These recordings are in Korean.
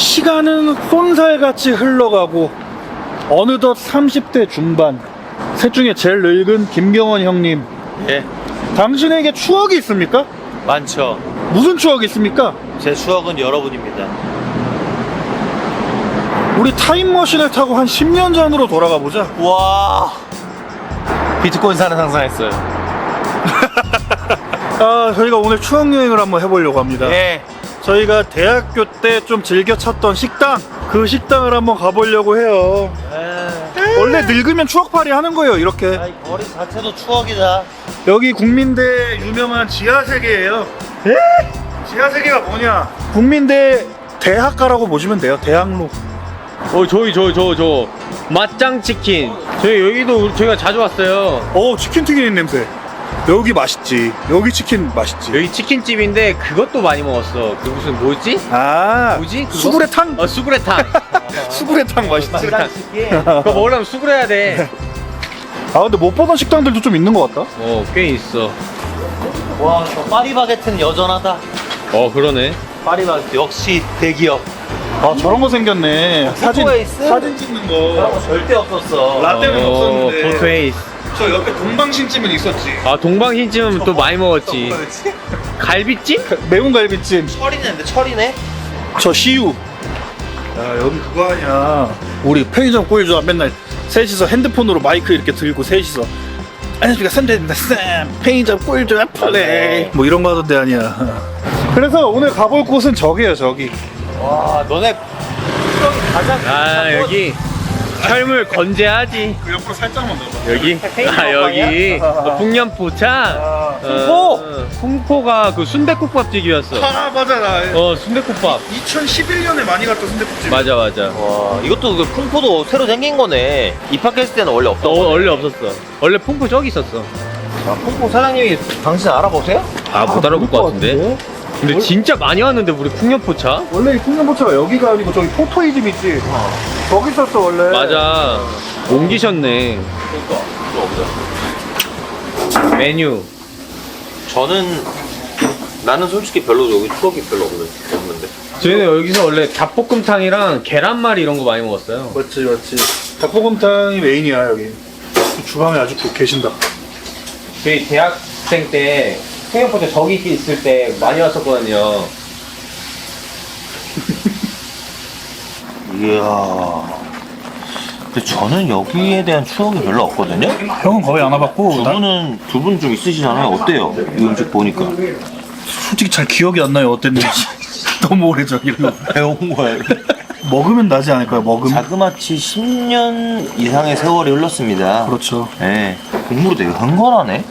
시간은 쏜살같이 흘러가고 어느덧 30대 중반 셋 중에 제일 늙은 김경원 형님 예, 당신에게 추억이 있습니까? 많죠. 무슨 추억이 있습니까? 제 추억은 여러분입니다. 우리 타임머신을 타고 한 10년 전으로 돌아가 보자 와, 비트코인 사는 상상했어요. 아 저희가 오늘 추억 여행을 한번 해보려고 합니다 예, 저희가 대학교 때 좀 즐겨 찾던 식당 그 식당을 한번 가보려고 해요. 원래 늙으면 추억팔이 하는 거예요 이렇게. 아, 이 거리 자체도 추억이다. 여기 국민대 유명한 지하세계예요. 지하세계가 뭐냐? 국민대 대학가라고 보시면 돼요 대학로. 어 저희 저저저 맛짱 치킨. 저희 여기도 우리- 저희가 자주 왔어요. 어 치킨 튀기는 냄새 여기 맛있지. 여기 치킨 맛있지. 여기 치킨집인데 그것도 많이 먹었어. 그 무슨 뭐지? 아 뭐지? 그거? 수구레탕? 어 수구레탕. 수구레탕 맛있지. 수구레탕 그거 먹으려면 수구레야 돼어꽤 아 근데 못 보던 식당들도 좀 있는 것 같다. 있어. 와, 저 파리바게트는 여전하다. 어 그러네. 파리바게트 역시 대기업. 아 저런 거 생겼네. 사진 포토에이스? 사진 찍는 그런 거거 절대 없었어. 라떼는 없었는데. 포토에이스 저 옆에 동방신찜은 있었지. 아 동방신찜은 또 많이 먹었지. 갈비찜? 매운 갈비찜. 철이네, 철이네. 저 시우. 야 여기 그거 아니야 우리 편의점 꿀조합 맨날 셋이서 핸드폰으로 마이크 이렇게 들고 셋이서 안녕하십니까 선대입니다 쌤 편의점 꿀조합 플레이 뭐 이런 거 하던데 아니야. 그래서 오늘 가볼 곳은 저기예요 저기. 와, 너네 추억이 가장 아 여기 철물 건재하지. 그 옆으로 살짝만 넣어봐. 여기? 아 여기. 어, 풍년포차 풍포! 어, 풍포가 그 순대국밥집이었어. 아 맞아 나. 어 순대국밥. 2011년에 많이 갔던 순대국집. 맞아 맞아. 와, 이것도 그 풍포도 새로 생긴 거네. 입학했을 때는 원래 없던 어, 거. 원래 없었어. 원래 풍포 저기 있었어. 아, 풍포 사장님이 당신 알아보세요? 아 못 알아볼 것 같은데 근데 진짜 많이 왔는데 우리 풍년포차? 원래 이 풍년포차가 여기가 아니고 저기 포토이즘 있지. 거기 있었어 원래 맞아. 옮기셨네. 메뉴. 저는 나는 솔직히 별로 여기 추억이 별로 없는, 없는데. 저희는 여기서 원래 닭볶음탕이랑 계란말이 이런 거 많이 먹었어요. 맞지 맞지. 닭볶음탕이 메인이야 여기. 주방에 아주 또 계신다. 저희 대학생 때 풍년포차 저기 있을 때 많이 왔었거든요 이야. 근데 저는 여기에 대한 추억이 별로 없거든요? 형은 거의 안 와봤고 두 나 분은, 두 분 좀 있으시잖아요. 어때요? 이 음식 보니까. 솔직히 잘 기억이 안 나요 어땠는지 너무 오래전이라 배운 거예요. 먹으면 나지 않을까요 먹으면 자그마치 10년 이상의 세월이 흘렀습니다. 그렇죠 네. 국물이 되게 흥건하네.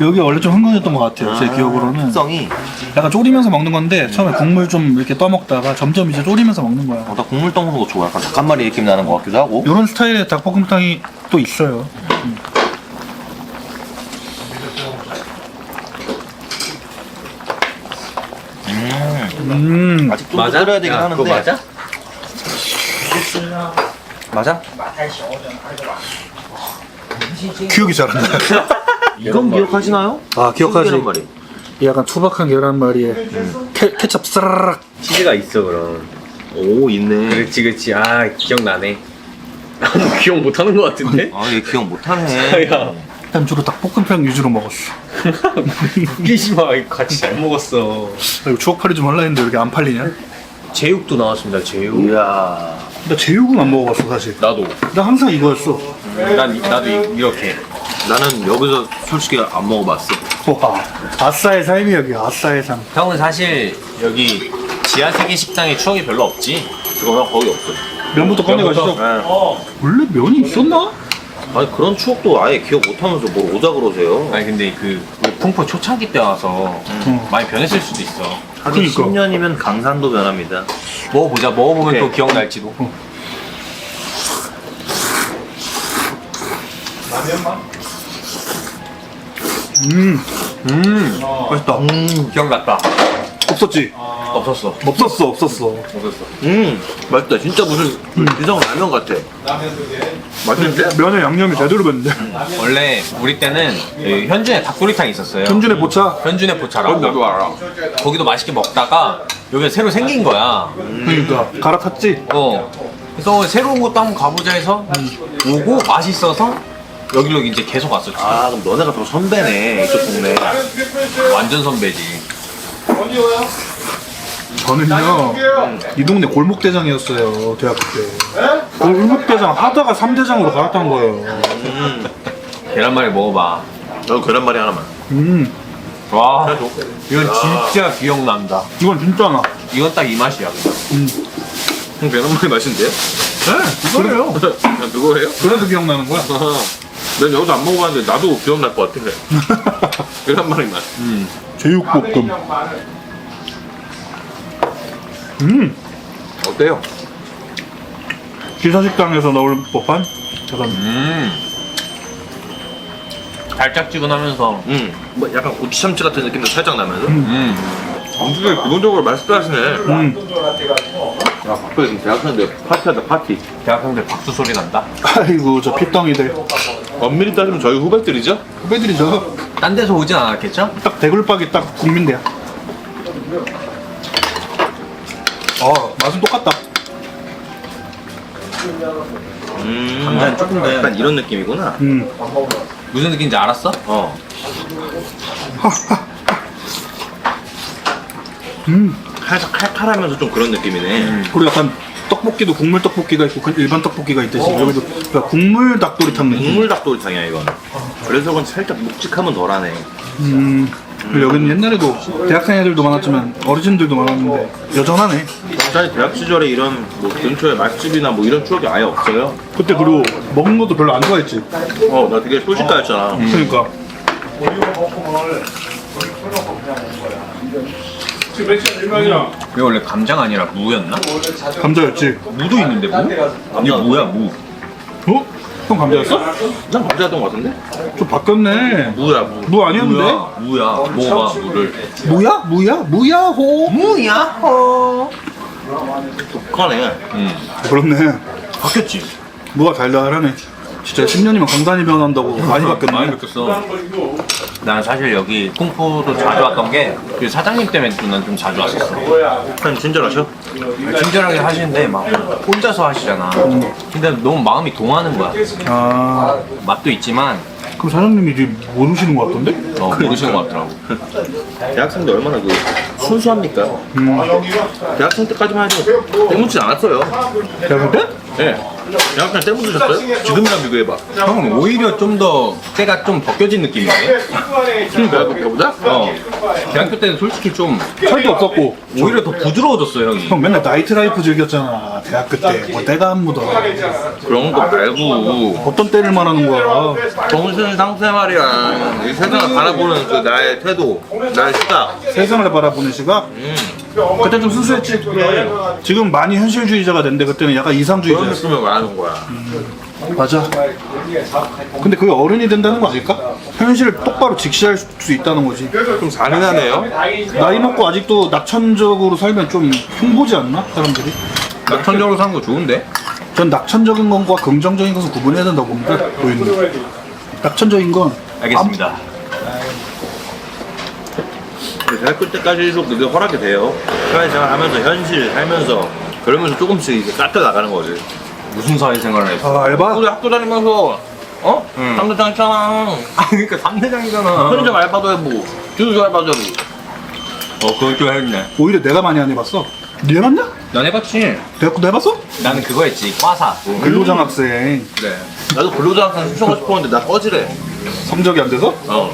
여기 원래 좀 흥건했던 것 같아요 제 기억으로는 특성이. 약간 졸이면서 먹는 건데 처음에 국물 좀 이렇게 떠먹다가 점점 이제 졸이면서 먹는 거야 어, 나 국물 떠먹는 거 좋아. 약간 닭한 마리 느낌 나는 것 같기도 하고. 이런 스타일의 닭볶음탕이 또 있어요 음. 음 아직 좀더 끓여야 되긴 야, 하는데. 그거 맞아? 맞아? 기억이 잘 안 나요 이건 기억하시나요? 아 기억하지 계란 말이. 이 약간 투박한 계란말이에 케, 케첩 스라락 치즈가 있어 그럼 오, 있네. 그렇지 그렇지 아 기억나네 나도 기억 못하는 것 같은데? 아, 얘 기억 못하네. 야 난 주로 닭볶음탕 위주로 먹었어 웃기지 마 이거 같이 잘 먹었어 아, 이거 추억팔이 좀 할라 했는데 왜 이렇게 안 팔리냐? 제육도 나왔습니다 제육 이야. 나 제육은 안 먹어봤어 사실 나도 나 항상 이거였어 난 나도 이- 이렇게 나는 여기서 솔직히 안 먹어봤어. 와 아싸의 삶이 여기 아싸의 삶 형은 사실 여기 지하 세계 식당에 추억이 별로 없지? 그거랑 거의 없어. 면부터 꺼내가시죠 네. 원래 면이 있었나? 아니 그런 추억도 아예 기억 못하면서 뭘 오자 그러세요. 아니 근데 그 우리 풍포 초창기 때 와서 응. 많이 변했을 수도 있어 하긴 그러니까. 10년이면 강산도 변합니다. 먹어보자 먹어보면 오케이. 또 기억날지도 음음 맛있다 음. 기억났다 없었지? 없었어. 없었어 없었어. 없었어. 음 맛있다 진짜 무슨 기성 라면 같아 맛있는데? 면에 양념이 제대로 됐는데. 원래 우리 때는 그 현준의 닭도리탕 있었어요. 현준의 보차. 현준의 보차라고. 나도 알아 거기도 맛있게 먹다가 여기가 새로 생긴 거야. 그러니까 갈아탔지. 어. 그래서 새로운 곳도 한번 가보자 해서 오고 맛있어서 여기로 이제 계속 왔었지. 아 그럼 너네가 더 선배네 이쪽 동네 완전 선배지. 저는요 이 동네 골목대장이었어요 대학교 때. 골목대장 하다가 3대장으로 갈아탄 거예요. 계란말이 먹어봐. 너 계란말이 하나만 음 와, 이건 진짜 기억난다. 이건 진짜 나. 이건 딱 이 맛이야. 그냥. 형 계란말이 맛있는데요? 네 그거예요. 그냥 그거예요? 그래서 기억나는 거야. 난 여기서 안 먹어봤는데 나도 기억날 것 같아 계란 말이 맛 음. 제육볶음. 음 어때요? 기사식당에서 나올 법한 약간 음. 달짝지근하면서. 음 뭐 약간 고추 참치 같은 느낌도 살짝 나면서 음. 음식이 기본적으로 맛있다 하시네 음 야 지금 대학생인데 파티하다 파티 대학생들 박수 소리 난다. 아이고 저 핏덩이들 엄밀히 따지면 저희 후배들이죠? 후배들이죠. 딴 데서 오진 않았겠죠? 딱 대굴박이 딱 국민대야. 어 맛은 똑같다. 음 감자는 조금 더 약간 이런 느낌이구나 음 무슨 느낌인지 알았어? 어 음. 살짝 칼칼하면서 좀 그런 느낌이네. 그리고 약간 떡볶이도 국물 떡볶이가 있고 그 일반 떡볶이가 있듯이 여기도 그러니까 국물 닭도리탕 느낌. 국물 닭도리탕이야 이건 그래서 그건 살짝 묵직하면 덜하네. 음. 그리고 여기는 옛날에도 대학생 애들도 많았지만 어르신들도 많았는데 여전하네. 사실 대학 시절에 이런 뭐 근처에 맛집이나 뭐 이런 추억이 아예 없어요? 그때 그리고 먹는 것도 별로 안 좋아했지. 어 나 되게 소식가였잖아. 그러니까 이게 원래 감자가 아니라 무였나? 감자였지. 무도 있는데 무? 이게 뭐야 무? 어? 형 감자였어? 난 감자였던 것 같은데? 좀 바뀌었네. 무야 무무 아니었는데? 무야 무야 먹어봐 무를 무야? 무야? 무야호? 무야 호 독하네 음 그렇네. 바뀌었지 무가 달달하네. 진짜 10년이면 강산이 변한다고 많이 바뀌었네. 많이 바뀌었어 난 사실 여기 쿵푸도 자주 왔던 게 그 사장님 때문에 난 좀 자주 왔었어 사장님 친절하셔? 친절하게 하시는데 막 혼자서 하시잖아 근데 너무 마음이 동하는 거야 아, 맛도 있지만 그럼 사장님이 이제 모르시는 것 같던데? 어, 모르시는 것 같더라고 대학생들 얼마나 그 순수합니까? 음. 대학생 때까지만 해도 때묻지 않았어요 대학생 때? 예 대학생 때묻으셨어요? 지금이랑 비교해봐 형은 오히려 좀 더 때가 좀 벗겨진 느낌인데 지금 대학교 때보다? 어 대학교 때는 솔직히 좀 살도 없었고. 오히려 더 부드러워졌어 형이 형 맨날 나이트라이프 즐겼잖아. 대학교 때. 뭐 때가 안 묻어. 그런 거 말고 어떤 때를 말하는 거야? 정신 상태 말이야 이 세상을 바라보는 그 나의 태도 나의 시각 세상을 바라보는 시각? 음. 그때 좀 순수했지. 지금 많이 현실주의자가 됐는데 그때는 약간 그런 이상주의자였어. 느낌을 말하는 거야 맞아. 근데 그게 어른이 된다는 거 아닐까? 현실을 똑바로 직시할 수 있다는 거지. 좀 잔인하네요 나이 먹고 아직도 낙천적으로 살면 좀 흉보지 않나? 사람들이? 낙천적으로 사는 거 좋은데? 전 낙천적인 것과 긍정적인 것은 구분해야 된다고 봅니다. 보이는 낙천적인 건 알겠습니다 근데 대학교 때까지도 그게 허락이 돼요 사회생활 하면서 현실 살면서 그러면서 조금씩 이제 깎여 나가는 거지 무슨 사회생활을 했어? 아, 알바? 우리 학교 다니면서 어? 응. 상대장 있잖아 아 그러니까 3대장이잖아 편의점 알바도 해보고 주유소 알바도 해보고 어 그걸 좀 했네 오히려 내가 많이 안 해봤어. 니 해봤냐? 난 해봤지 대학교도 해봤어? 나는 그거 했지 과사 근로장 학생. 그래 나도 근로자학생 신청하고 싶었는데 나 꺼지래 성적이 안 돼서? 어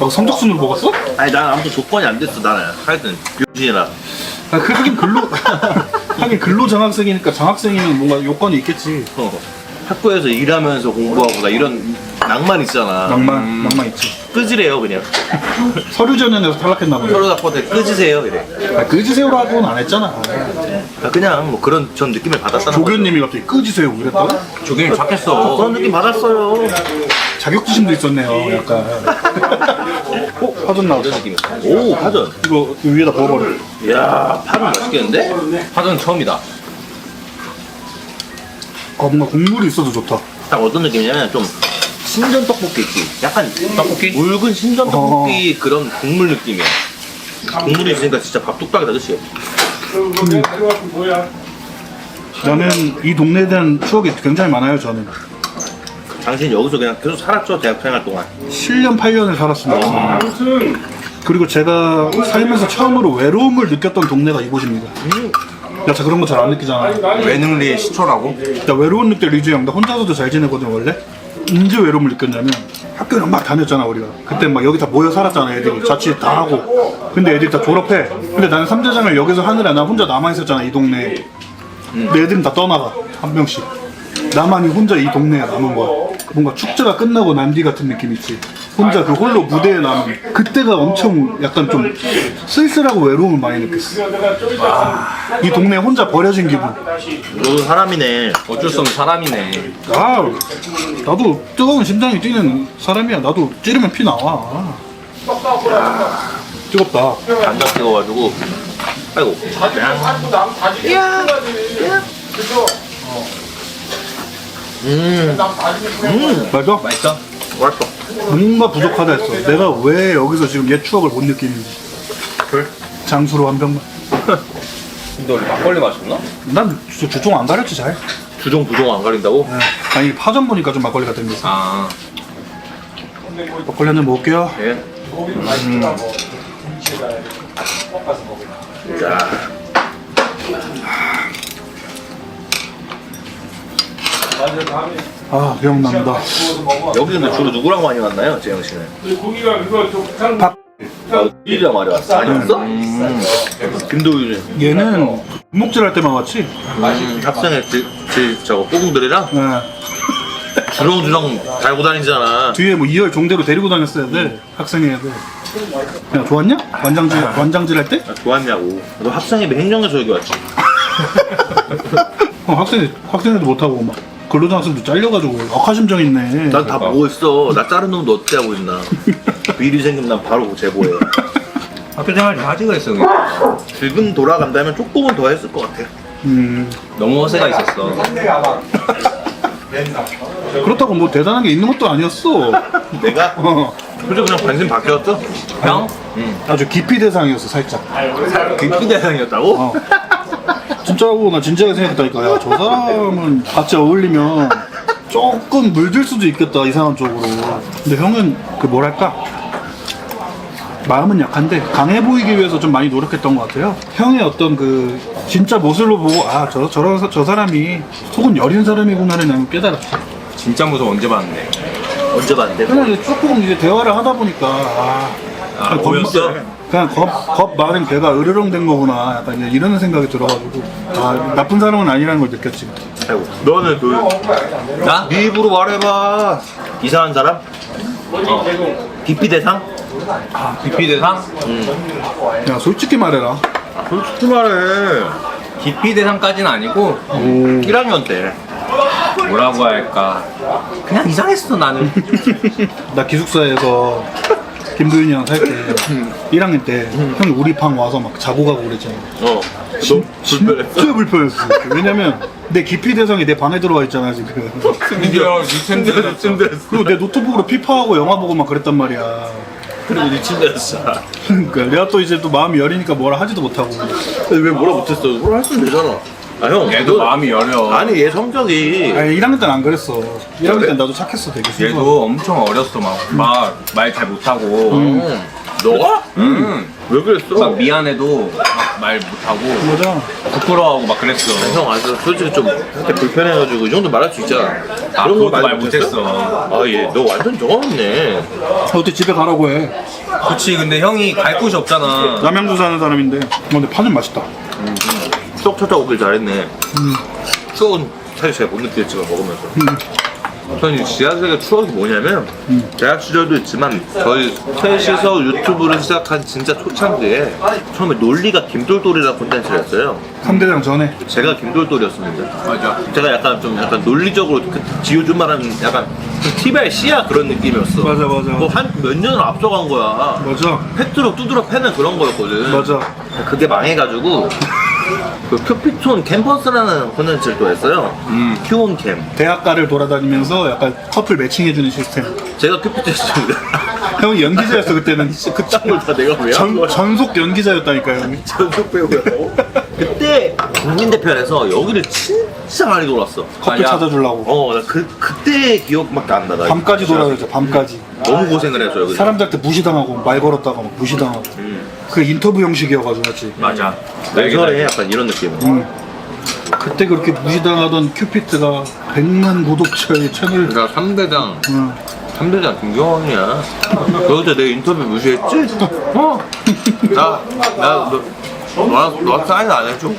막 성적순으로 먹었어? 아니 난 아무튼 조건이 안 됐어 나는 하여튼 유진이라 아, 그 하긴 근로 하긴 근로장학생이니까 장학생이면 뭔가 요건이 있겠지. 어. 학교에서 일하면서 공부하고 나 이런 낭만 있잖아 낭만 낭만 있지. 끄지래요 그냥 서류 전형에서 탈락했나 보네. 서로 학교한테 끄지세요 이래 아, 끄지세요라고는 안 했잖아. 아, 그냥 뭐 그런 전 느낌을 받았다는 조교님이 갑자기 끄지세요 그랬다. 조경이. 착했어 그런 느낌 받았어요 자격지심도 있었네요. 약간. 어 파전 나왔다. 이런 느낌. 오 파전. 이거 위에다 부어버려. 이야 파전 맛있겠는데? 파전 처음이다. 아, 뭔가 국물이 있어도 좋다. 딱 어떤 느낌이냐면 좀 신전 떡볶이 있지. 약간 떡볶이? 묽은 신전 떡볶이 그런 국물 느낌이야. 국물이 있으니까 진짜 밥 뚝딱이다 그치? 나는 이 동네에 대한 추억이 굉장히 많아요, 저는. 당신 여기서 그냥 계속 살았죠 대학 생활 동안. 7년, 8년을 살았습니다. 그리고 제가 살면서 처음으로 외로움을 느꼈던 동네가 이곳입니다. 야, 저 그런 거 잘 안 느끼잖아. 외능리의 시초라고? 나 외로운 느껴 리즈 형. 나 혼자서도 잘 지내거든, 원래. 언제 외로움을 느꼈냐면 학교를 막 다녔잖아, 우리가. 그때 막 여기 다 모여 살았잖아, 애들이. 자취 다 하고. 근데 애들이 다 졸업해. 근데 나는 삼대장을 여기서 하느라 나 혼자 남아 있었잖아, 이 동네에. 근데 애들은 다 떠나가, 한 명씩. 나만이 혼자 이 동네에 남은 거야. 뭔가 축제가 끝나고 난 뒤 같은 느낌 있지. 혼자 그 홀로 무대에 남은. 그때가 엄청 약간 좀 쓸쓸하고 외로움을 많이 느꼈어. 이 동네에 혼자 버려진 기분. 너도 사람이네. 어쩔 수 없는 사람이네. 아, 나도 뜨거운 심장이 뛰는 사람이야. 나도 찌르면 피 나와. 뜨겁다. 간장 찍어가지고. 아이고. 음. 음. 맞아? 맛있어? 맛있어. 뭔가 부족하다 했어. 내가 왜 여기서 지금 옛 추억을 못 느끼는지. 그래? 장수로 한 병만. 근데 원래 막걸리 마셨나? 난 진짜 주종 안 가렸지 잘. 주종 부종 안 가린다고? 아니 파전 보니까 좀 막걸리 같은 게 있어. 아. 막걸리 한잔 먹을게요. 예. 자. 아 기억난다. 여기 근데 주로 누구랑 많이 만나요, 재영 씨는? 고기가 그거 좀 일이랑 많이 왔어. 아니었어? 김도윤은 얘는 목질 할 때만 왔지. 음, 학생회 제, 제 저거 꼬붕들이랑 예. 주렁 주렁 달고 다니잖아. 뒤에 뭐 2열 종대로 데리고 다녔어야 돼. 학생회 애들. 야 좋았냐? 완장질 완장질 할 때? 아, 좋았냐고. 너 학생회 행정에서 여기 왔지. 어, 학생 학생회도 못 하고 막 근로장학생도 잘려가지고 억하심정 있네. 난 다 보고 있어. 나 다른 놈도 어떻게 하고 있나. 비리 생기면 난 바로 제보해. 학교 생활 다 하지가 있어. 지금 돌아간다면 조금은 더 했을 것 같아. 음, 너무 허세가 있었어. 그렇다고 뭐 대단한 게 있는 것도 아니었어. 내가? 어, 그저 그냥 관심 바뀌었어? 형? 응. 아주 기피 대상이었어 살짝. 기피 대상이었다고? 어. 진짜로 나 진지하게 생각했다니까. 야, 저 사람은 같이 어울리면 조금 물들 수도 있겠다 이상한 쪽으로. 근데 형은 그 뭐랄까 마음은 약한데 강해 보이기 위해서 좀 많이 노력했던 것 같아요. 형의 어떤 그 진짜 모습을 보고 아 저 저런 사- 저 사람이 속은 여린 사람이구나를 나는 깨달았지. 진짜 무서워 언제 봤는데? 언제 봤는데? 그냥 이제 조금 이제 대화를 하다 보니까 아, 아, 겁- 보였어? 그냥 겁, 겁 많은 개가 으르렁 된 거구나 약간 이제 이런 생각이 들어가지고 아 나쁜 사람은 아니라는 걸 느꼈지 아이고. 너는 그, 나? 네 입으로 말해봐. 이상한 사람? 어. 기피 대상? 기피 대상? 야 솔직히 말해라 솔직히 말해. 기피 대상까지는 아니고 1학년 때. 뭐라고 할까? 그냥 이상했어 나는. 나 기숙사에서 김도윤이 형 살 때 1학년 때 형이 우리 방 와서 막 자고 가고 그랬잖아 어. 너 불편했어? 진짜 불편했어 왜냐면 내 기피 대상이 내 방에 들어와 있잖아 지금 심지어 니 침대에서 침대였어. 그리고 내 노트북으로 피파하고 영화 보고 막 그랬단 말이야 그리고 네 침대였어. 그러니까 내가 또 이제 또 마음이 여리니까 뭐라 하지도 못하고 왜 뭐라 못했어? 뭐라 할 수는 되잖아. 아, 형. 얘도 너- 마음이 여려. 아니, 얘 성격이. 아니 1학년 때는 안 그랬어 1학년 때는 나도 착했어 되게 순수하고. 얘도 엄청 어렸어 막말잘 못하고. 음. 너가? 응. 왜 그랬어? 막 미안해도 막 말 못하고 맞아 부끄러워하고 막 그랬어. 형, 아주 솔직히 좀 그때 불편해가지고 이 정도 말할 수 있잖아. 아, 그런 그것도 거말 못했어. 아, 얘, 너 완전 정없네. 어때 집에 가라고 해 그치 근데 형이 갈 곳이 없잖아. 남양주 사는 사람인데 어, 근데 파전 맛있다 추억 찾아오길 잘했네. 추억은 사실 잘못 느꼈지만 먹으면서. 저는 이 지하철의 추억이 뭐냐면 대학 시절도 있지만 저희 셋이서 유튜브를 시작한 진짜 초창기에 처음에 논리가 김돌돌이라는 콘텐츠를 였어요. 3대장 전에? 제가 김돌돌이었습니다. 맞아. 제가 약간 좀 약간 논리적으로 그 지우준 말하는 약간 좀 TVR 씨야 그런 느낌이었어. 맞아, 맞아. 뭐한 몇 년을 앞서간 거야. 맞아. 팩트로 두드려 패는 그런 거였거든. 맞아. 그게 망해가지고 그 큐피톤 캠퍼스라는 콘텐츠를 또 했어요. 음. 큐온 캠. 대학가를 돌아다니면서 약간 커플 매칭해주는 시스템. 제가 큐피톤이었습니다. 형이 연기자였어 그때는. 그 짱을 다 내가 왜한 전, 전속 연기자였다니까요 형이. 전속 배우라고 그때 국민대표에서 여기를 진짜 많이 돌았어. 커플 아, 야. 찾아주려고. 어그 그때 기억밖에 안 나다 밤까지 돌아다녔죠 밤까지. 너무 고생을 했어 여기 사람들한테 무시당하고 말 걸었다가 막 무시당하고 그 인터뷰 형식이어가지고 맞지 맞아. 냉철해 약간 이런 느낌 응. 그때 그렇게 무시당하던 큐피트가 100만 구독자의 채널 그러니까 3대장 응. 3대장 김경원이야 너 그때 내 인터뷰 무시했지? 어? 나, 나, 너, 너랑, 너랑 사인 안 해줘?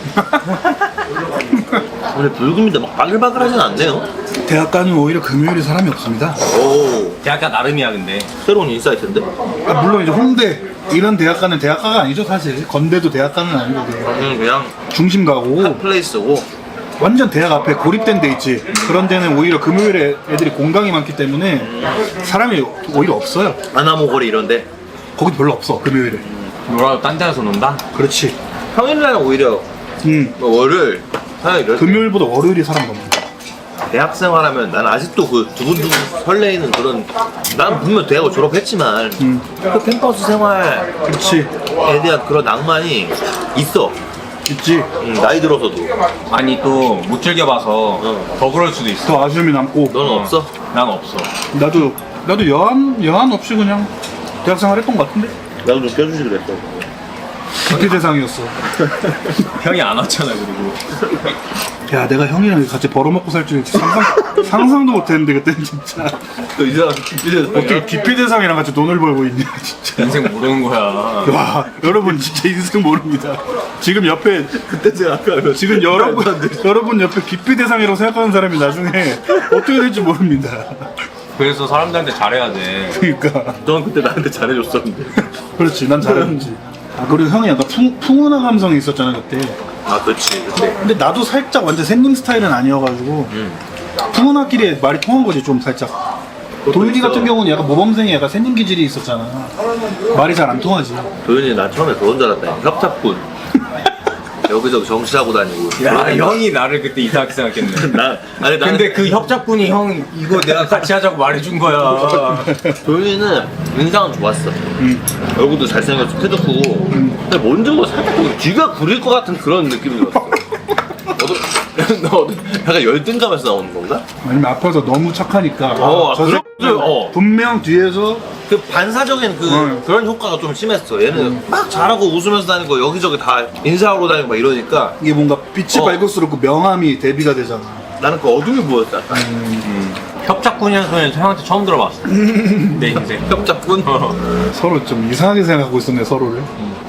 근데 불금인데 막 바글바글하진 않네요 대학 가는 오히려 금요일에 사람이 없습니다 오 대학가 나름이야 근데. 새로운 인사이트인데? 아, 물론 이제 홍대 이런 대학가는 대학가가 아니죠 사실. 건대도 대학가는 아니고 그냥. 음, 그냥 중심 가고. 플레이스고. 완전 대학 앞에 고립된 데 있지. 그런 데는 오히려 금요일에 애들이 공강이 많기 때문에 사람이 오히려 없어요. 아나모거리 이런데? 거기 별로 없어 금요일에. 놀아도 딴 데서 논다? 그렇지. 평일날 오히려 음. 뭐 월요일? 화요일 이럴 때. 금요일보다 월요일이 사람 너무 많아 대학생 하면 난 아직도 그 두근두근 설레이는 그런 난 분명 대학을 졸업했지만 음. 그 캠퍼스 생활에 그렇지 대한 그런 낭만이 있어 있지 음, 나이 들어서도 아니 또 못 즐겨봐서 어. 더 그럴 수도 있어. 더 아쉬움이 남고 너는 없어? 난 없어. 나도 나도 여한 여한 없이 그냥 대학생활 했던 것 같은데 나도 좀 껴주지 그랬어 기대 대상이었어. 형이 안 왔잖아 그리고. 야 내가 형이랑 같이 벌어먹고 살줄 상상 상상도 못했는데 그때는 진짜. 너이 사람 기피돼서 어떻게 기피 대상이랑 같이 돈을 벌고 있냐 진짜. 인생 모르는 거야. 와 여러분 진짜 인생 모릅니다. 지금 옆에 그때 생각하면 지금 여러분 여러분 옆에 기피 대상이라고 생각하는 사람이 나중에 어떻게 될지 모릅니다. 그래서 사람들한테 잘해야 돼. 그러니까. 넌 그때 나한테 잘해줬었는데. 그렇지 난 잘했지 아 그리고 형이 약간 풍, 풍운한 감성이 있었잖아 그때. 아 그렇지 그때. 근데 나도 살짝 완전 샌님 스타일은 아니어가지고 풍운하끼리 말이 통한 거지 좀 살짝. 도윤이 같은 경우는 약간 모범생이 약간 샌님 기질이 있었잖아. 말이 잘 안 통하지. 도윤이 나 처음에 그런 줄 알았다 협잡꾼 여기저기 정치하고 다니고. 야 형이 나를 그때 이상하게 생각했네. 나 아니 나 근데 그 협작군이 형 이거 내가 같이 하자고 말해준 거야. 도윤이는 인상은 좋았어. 얼굴도 잘생겼고 키도 크고. 근데 뭔지 뭐 살짝 보면 뒤가 구릴 것 같은 그런 느낌이 들었어. 너도 너 약간 열등감에서 나오는 건가? 아니면 앞에서 너무 착하니까. 어, 아, 저 그런- 어. 분명 뒤에서 그 반사적인 그 응. 그런 효과가 좀 심했어. 얘는 막 잘하고 웃으면서 다니고 여기저기 다 인사하고 다니고 막 이러니까 이게 뭔가 빛이 어. 밝을수록 그 명암이 대비가 되잖아 나는 그 어둠이 보였다. 약간. 협작군이라는 소리는 형한테 처음 들어봤어. 내 인생. 협잡군 서로 좀 이상하게 생각하고 있었네 서로를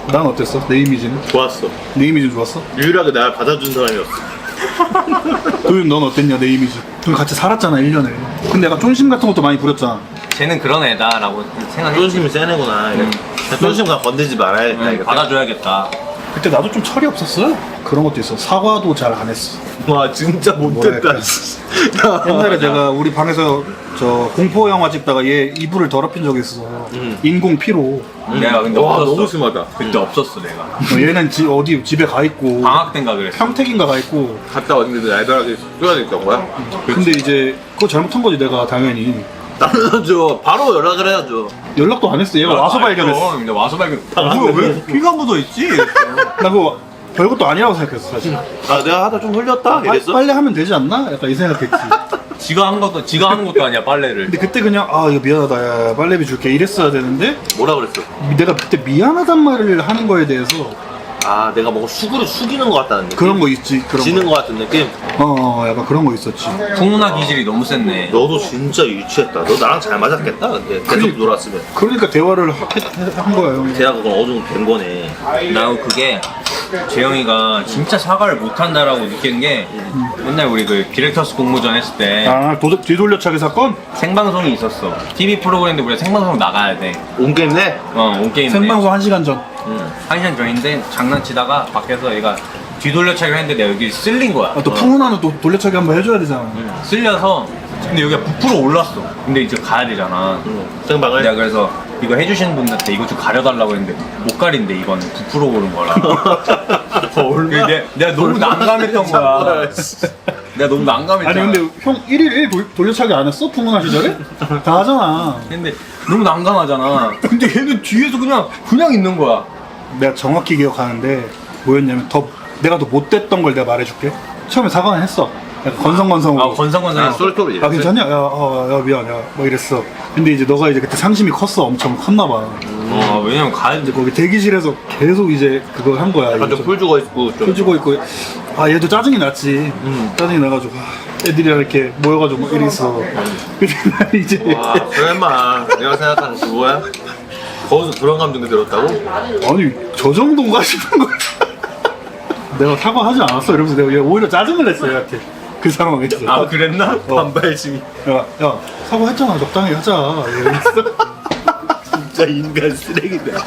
난 어땠어? 내 이미지는? 좋았어. 내 이미지는 좋았어? 유일하게 날 받아준 사람이었어. 도윤 넌 어땠냐 내 이미지 우리 같이 살았잖아 1년을 근데 약간 쫀심 같은 것도 많이 부렸잖아 쟤는 그런 애다라고 생각했지. 쫀심이 센 애구나. 이래. 쫀심 그냥 건들지 말아야겠다. 응, 이거. 받아줘야겠다. 그때 나도 좀 철이 없었어 그런 것도 있어 사과도 잘 안 했어 와 진짜 못됐다. 옛날에 내가 우리 방에서 저 공포 영화 찍다가 얘 이불을 더럽힌 적이 있어 음. 인공 피로 내가 근데 와 없었어. 너무 심하다. 그때 없었어 내가. 어, 얘는 지, 어디 집에 가 있고 방학 땐가 그랬어. 평택인가 가 있고 갔다 왔는데 알더라게 쏘야 있던 거야? 근데 이제 그거 잘못한 거지 내가 당연히 당연하죠. 바로 연락을 해야죠. 연락도 안 했어 얘가 와서. 발견했어 근데 와서 발견. 뭐야 왜 피가 묻어 있지? 나 그거 별것도 아니라고 생각했어 사실 아 내가 하다 좀 흘렸다 빨- 이랬어. 빨래 하면 되지 않나? 약간 이 생각했지 지가 한 것도 지가 하는 것도 아니야 빨래를. 근데 그때 그냥 아 이거 미안하다 야, 빨래비 줄게 이랬어야 되는데 뭐라 그랬어? 내가 그때 미안하단 말을 하는 거에 대해서 아 내가 뭔가 수구를 숙이는 것 같다는 느낌 그런 거 있지 그런 지는 것 같은 느낌 거. 어 약간 그런 거 있었지 풍문화 기질이 너무 셌네. 너도 진짜 유치했다 너 나랑 잘 맞았겠다 근데 계속 그니- 놀았으면 그러니까 대화를 하- 해- 한 거야 형 대화가 그건 어느 정도 된 거네 나 그게 재영이가 진짜 사과를 못한다라고 느낀 게 맨날 우리 그 디렉터스 공모전 했을 때 아 도적 뒤돌려차기 사건? 생방송이 있었어. TV 프로그램인데 우리가 생방송 나가야 돼. 온 게임 내? 어, 온 게임. 생방송 1시간 전 한 시간 전인데 장난치다가 밖에서 얘가 뒤돌려차기를 했는데 내가 여기 쓸린 거야. 아, 또 풍운하는 또 돌려차기 한번 해줘야 되잖아 쓸려서 근데 여기가 부풀어 올랐어. 근데 이제 가야 되잖아. 생방을? 내가 그래서 이거 해주시는 분한테 이거 좀 가려달라고 했는데 못 가린대 이거는 부풀어 오른 거라. 내, 내가 너무 난감했던 거야. 내가 너무 난감했잖아. 아니 근데 형 1일 1 돌, 돌려차기 안 했어? 풍운하 시절에? 다 하잖아 근데 너무 난감하잖아. 근데 얘는 뒤에서 그냥 그냥 있는 거야. 내가 정확히 기억하는데 뭐였냐면 더 내가 더 못됐던 걸 내가 말해줄게 처음에 사과는 했어 약간 건성건성으로 아 건성건성. 아 쏠톱이 아 괜찮냐? 야, 어, 야 미안 야뭐 이랬어. 근데 이제 너가 이제 그때 상심이 컸어. 엄청 컸나 봐. 어 왜냐면 가야 이제 거기 대기실에서 계속 이제 그거 한 거야. 이거 완전 좀풀 죽어 있고 좀. 펴주고 있고. 아 얘도 짜증이 났지. 짜증이 나가지고 아, 애들이랑 이렇게 모여가지고 막 이랬어. 근데 난 이제. 와 설마. 내가 생각하는 그거야? 거기서 그런 감정이 들었다고? 아니 저 정도인가 싶은 거야. 내가 사과하지 않았어. 이러면서 내가 얘 오히려 짜증을 냈어 얘한테 그 상황에서. 아 그랬나? 반발심이 야, 야 사과했잖아 적당히 하자. 이러면서. 진짜 인간 쓰레기다.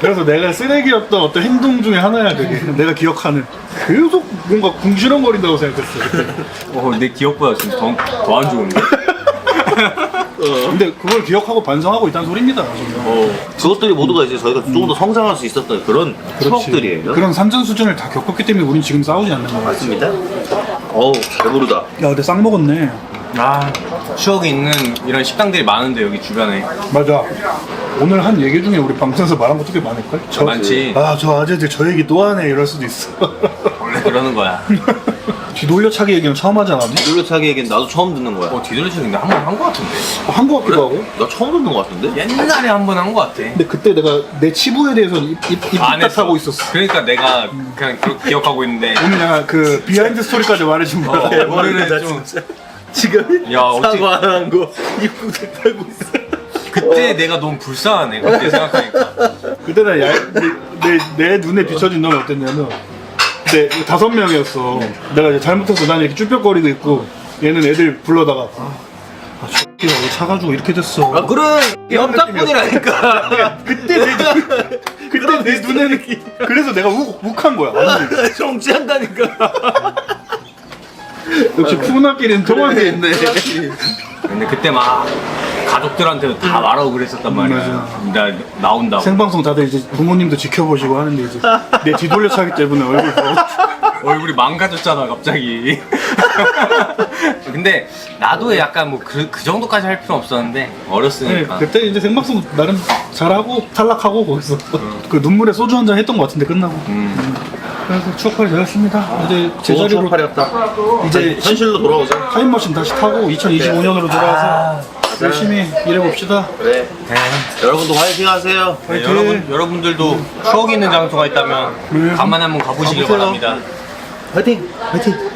그래서 내가 쓰레기였던 어떤 행동 중에 하나야 그게. 내가 기억하는. 계속 뭔가 궁시렁거린다고 생각했어 그때. 어내 기억보다 지금 더 더 안 좋은데? 근데 그걸 기억하고 반성하고 있다는 소리입니다 지금. 어, 그것들이 모두가 이제 저희가 조금 더 성장할 수 있었던 그런 추억들이에요. 그런 산전 수준을 다 겪었기 때문에 우린 지금 싸우지 않는 거야 맞습니다. 어우 배부르다. 야 근데 쌍 먹었네 아 추억이 있는 이런 식당들이 많은데 여기 주변에 맞아 오늘 한 얘기 중에 우리 방송에서 말한 거 되게 많을걸? 저, 많지. 아 저 아재들 저 얘기 또 하네 이럴 수도 있어 원래 그러는 거야. 뒤돌려차기 얘기는 처음 하지 않았니? 쫄려차기 얘기는 나도 처음 듣는 거야 어 뒤돌려서 근데 한 번 한 거 같은데? 한거 같기도 하고 나 처음 듣는 거 같은데? 옛날에 한 번 한 거 같아. 근데 그때 내가 내 치부에 대해서는 입, 입, 입안 했어. 하고 있었어 그러니까 내가 그냥 그렇게 기억하고 있는데 오늘 내가 그 비하인드 스토리까지 말해준 거야 어, 대박이다 오늘은 좀 지금? 야, 어떻게- 사과 안 한 거 입구대 타고 있어. 그때 내가 너무 불쌍하네. 그때 생각하니까. 그때는 야, 내, 내, 내 눈에 비춰진 놈이 어땠냐면 그때 다섯 명이었어. 내가 이제 잘못해서 난 이렇게 쭈뼛거리고 있고 얘는 애들 불러다가 아, 아 X가 왜 차가지고 이렇게 됐어. 아 그래 옆작분이라니까. 그때 내, 눈- 그때 내 눈에는 그래서 내가 욱, 욱한 거야 완전히. 정치한다니까 역시 푸나끼리는 게 있네 근데 그때 막 가족들한테도 다 말하고 그랬었단 말이야. 나 나온다고. 생방송 다들 이제 부모님도 지켜보시고 하는데 이제 내 뒤돌려 차기 때문에 얼굴 더 얼굴이 망가졌잖아 갑자기. 근데 나도 약간 뭐 그 그 정도까지 할 필요 없었는데 네, 어렸으니까. 그때 이제 생방송 나름 잘하고 탈락하고 거기서 그 눈물에 소주 한 잔 했던 것 같은데 끝나고 음. 그래서 추억팔이 되었습니다. 이제 좋은 제자리로 추억팔이었다. 이제 현실로 돌아오자. 타임머신 다시 타고 2025년으로 돌아와서 열심히 일해봅시다. 그래. 여러분도 화이팅 하세요. 네, 여러분 여러분들도 추억 있는 장소가 있다면 네. 간만에 한번 가보시길 가보세요. 바랍니다. 화이팅! 화이팅